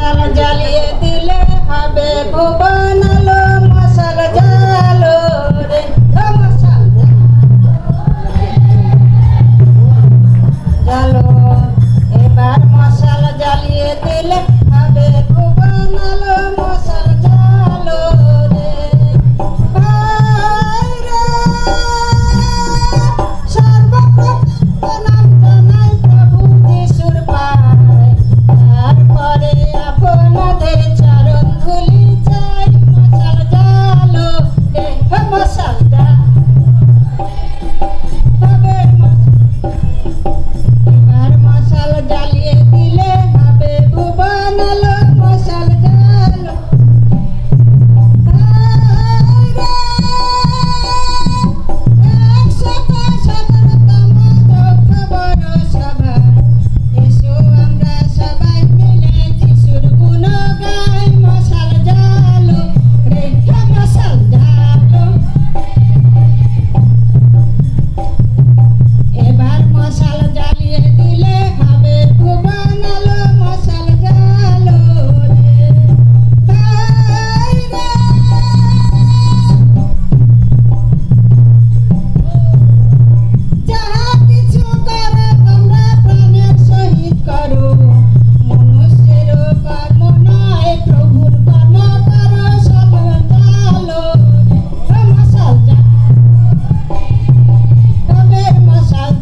মশাল জ্বালিয়ে দিলে হবে ভুবন আলো, মশাল জ্বালো রে। মশাল জ্বালো। এবার মশাল জ্বালিয়ে দিলে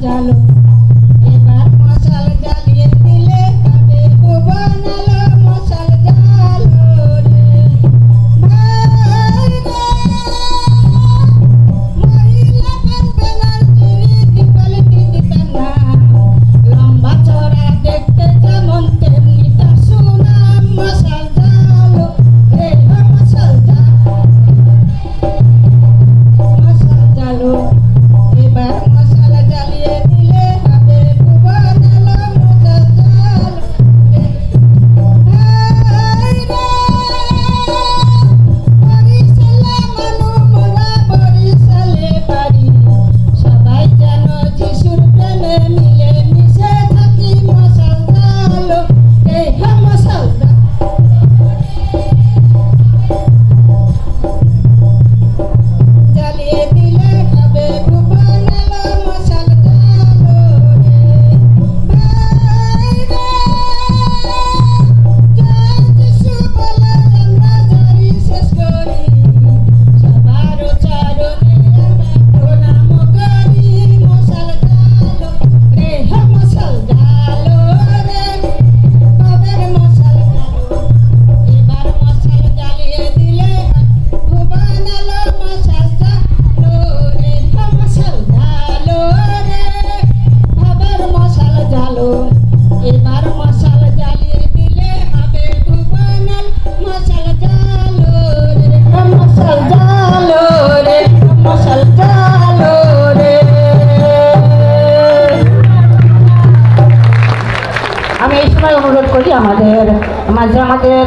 regalo. আমি এই সময় অনুরোধ করি আমাদের মাঝে আমাদের